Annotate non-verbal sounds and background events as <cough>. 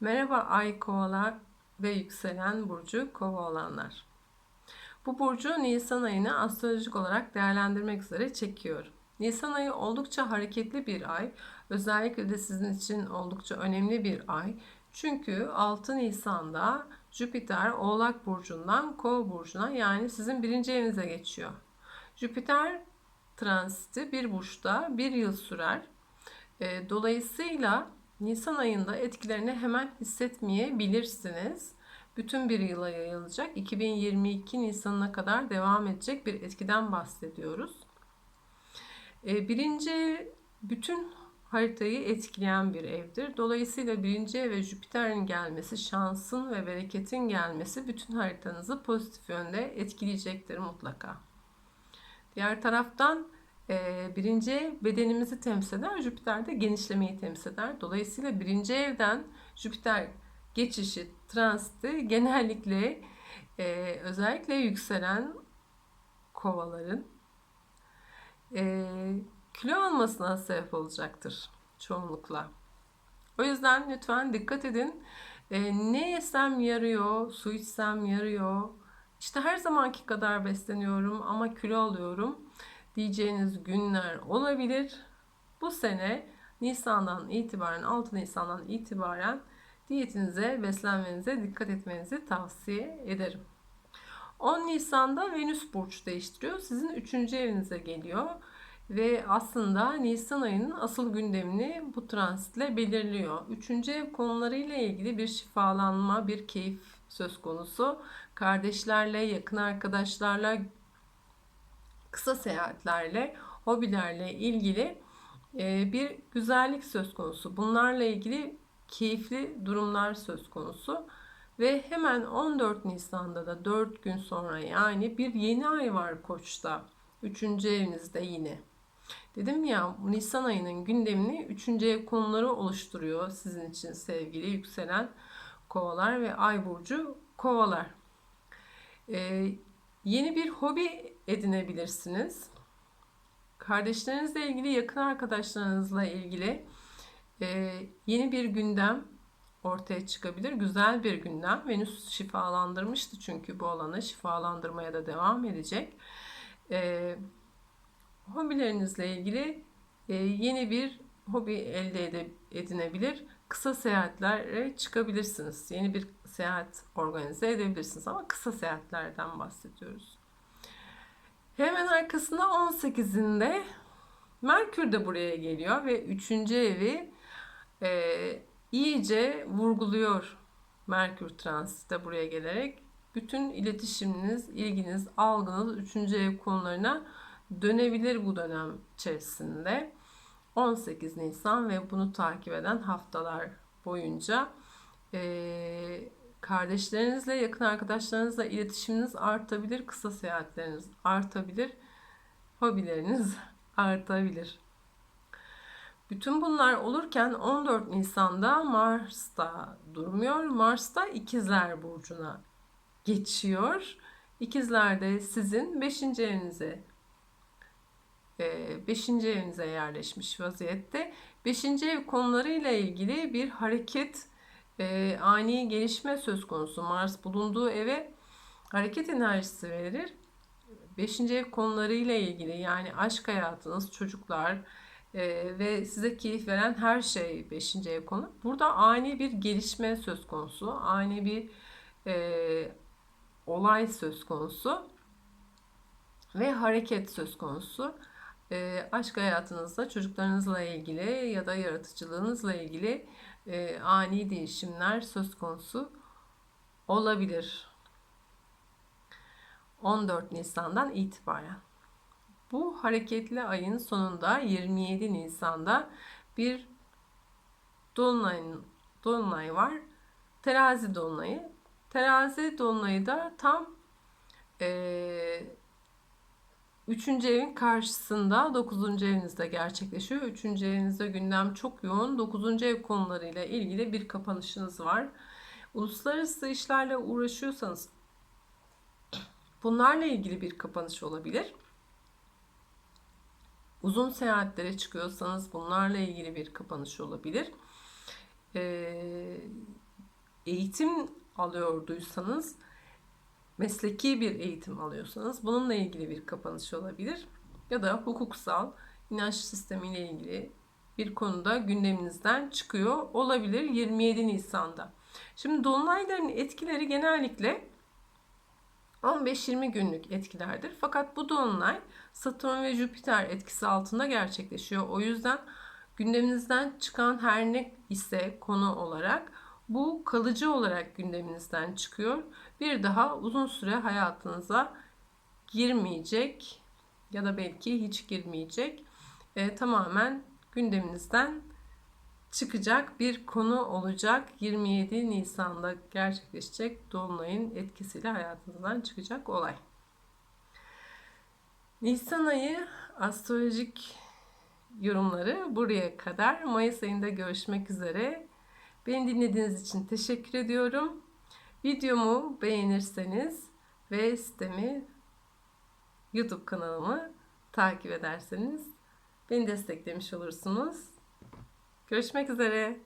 Merhaba ay kovalar ve yükselen burcu kova olanlar. Bu burcu Nisan ayını astrolojik olarak değerlendirmek üzere çekiyorum. Nisan ayı oldukça hareketli bir ay. Özellikle de sizin için oldukça önemli bir ay. Çünkü 6 Nisan'da Jüpiter Oğlak Burcu'ndan Kova Burcu'na yani sizin birinci evinize geçiyor. Jüpiter transiti bir burçta bir yıl sürer. Dolayısıyla Nisan ayında etkilerini hemen hissetmeyebilirsiniz. Bütün bir yıla yayılacak. 2022 Nisan'ına kadar devam edecek bir etkiden bahsediyoruz. E, Birinci bütün haritayı etkileyen bir evdir. Dolayısıyla birinci ev ve Jüpiter'in gelmesi, şansın ve bereketin gelmesi bütün haritanızı pozitif yönde etkileyecektir mutlaka. Diğer taraftan birinci ev bedenimizi temsil eder. Jüpiter de genişlemeyi temsil eder. Dolayısıyla birinci evden Jüpiter geçişi, transiti genellikle e, özellikle yükselen kovaların e, kilo almasına sebep olacaktır çoğunlukla. O yüzden lütfen dikkat edin. E, ne yesem yarıyor, su içsem yarıyor. İşte her zamanki kadar besleniyorum ama kilo alıyorum diyeceğiniz günler olabilir. Bu sene Nisan'dan itibaren 6 Nisan'dan itibaren diyetinize, beslenmenize dikkat etmenizi tavsiye ederim. 10 Nisan'da Venüs burç değiştiriyor. Sizin 3. evinize geliyor. Ve aslında Nisan ayının asıl gündemini bu transitle belirliyor. 3. ev konularıyla ilgili bir şifalanma, bir keyif söz konusu. Kardeşlerle, yakın arkadaşlarla, kısa seyahatlerle, hobilerle ilgili e, bir güzellik söz konusu. Bunlarla ilgili keyifli durumlar söz konusu. Ve hemen 14 Nisan'da da 4 gün sonra yani bir yeni ay var Koç'ta. 3. evinizde yine. Dedim ya Nisan ayının gündemini 3. ev konuları oluşturuyor sizin için sevgili yükselen kovalar ve ay burcu kovalar. Ee, yeni bir hobi edinebilirsiniz. Kardeşlerinizle ilgili, yakın arkadaşlarınızla ilgili e, yeni bir gündem ortaya çıkabilir. Güzel bir gündem. Venüs şifalandırmıştı çünkü bu alanı şifalandırmaya da devam edecek. E, hobilerinizle ilgili e, yeni bir hobi elde edinebilir. Kısa seyahatlere çıkabilirsiniz. Yeni bir seyahat organize edebilirsiniz ama kısa seyahatlerden bahsediyoruz. Hemen arkasında 18'inde Merkür de buraya geliyor ve 3. evi e, iyice vurguluyor Merkür transite buraya gelerek. Bütün iletişiminiz, ilginiz, algınız 3. ev konularına dönebilir bu dönem içerisinde. 18 Nisan ve bunu takip eden haftalar boyunca e, Kardeşlerinizle, yakın arkadaşlarınızla iletişiminiz artabilir, kısa seyahatleriniz artabilir, hobileriniz <laughs> artabilir. Bütün bunlar olurken 14 Nisan'da Mars da durmuyor. Mars da İkizler Burcu'na geçiyor. İkizler de sizin 5. evinize 5. evinize yerleşmiş vaziyette. 5. ev konularıyla ilgili bir hareket e, ani gelişme söz konusu. Mars bulunduğu eve hareket enerjisi verir. Beşinci ev konularıyla ilgili yani aşk hayatınız, çocuklar e, ve size keyif veren her şey beşinci ev konu. Burada ani bir gelişme söz konusu, ani bir e, olay söz konusu ve hareket söz konusu. E, aşk hayatınızda çocuklarınızla ilgili ya da yaratıcılığınızla ilgili e, ani değişimler söz konusu olabilir. 14 Nisan'dan itibaren. Bu hareketli ayın sonunda 27 Nisan'da bir dolunay, dolunay var. Terazi dolunayı. Terazi dolunayı da tam e, Üçüncü evin karşısında dokuzuncu evinizde gerçekleşiyor. Üçüncü evinizde gündem çok yoğun. Dokuzuncu ev konularıyla ilgili bir kapanışınız var. Uluslararası işlerle uğraşıyorsanız bunlarla ilgili bir kapanış olabilir. Uzun seyahatlere çıkıyorsanız bunlarla ilgili bir kapanış olabilir. Ee, eğitim alıyorduysanız, mesleki bir eğitim alıyorsanız bununla ilgili bir kapanış olabilir. Ya da hukuksal, inanç sistemiyle ilgili bir konuda gündeminizden çıkıyor olabilir 27 Nisan'da. Şimdi dolunayların etkileri genellikle 15-20 günlük etkilerdir. Fakat bu dolunay Satürn ve Jüpiter etkisi altında gerçekleşiyor. O yüzden gündeminizden çıkan her ne ise konu olarak bu kalıcı olarak gündeminizden çıkıyor. Bir daha uzun süre hayatınıza girmeyecek ya da belki hiç girmeyecek. E, tamamen gündeminizden çıkacak bir konu olacak. 27 Nisan'da gerçekleşecek Dolunay'ın etkisiyle hayatınızdan çıkacak olay. Nisan ayı astrolojik yorumları buraya kadar. Mayıs ayında görüşmek üzere. Beni dinlediğiniz için teşekkür ediyorum. Videomu beğenirseniz ve sitemi YouTube kanalımı takip ederseniz beni desteklemiş olursunuz. Görüşmek üzere.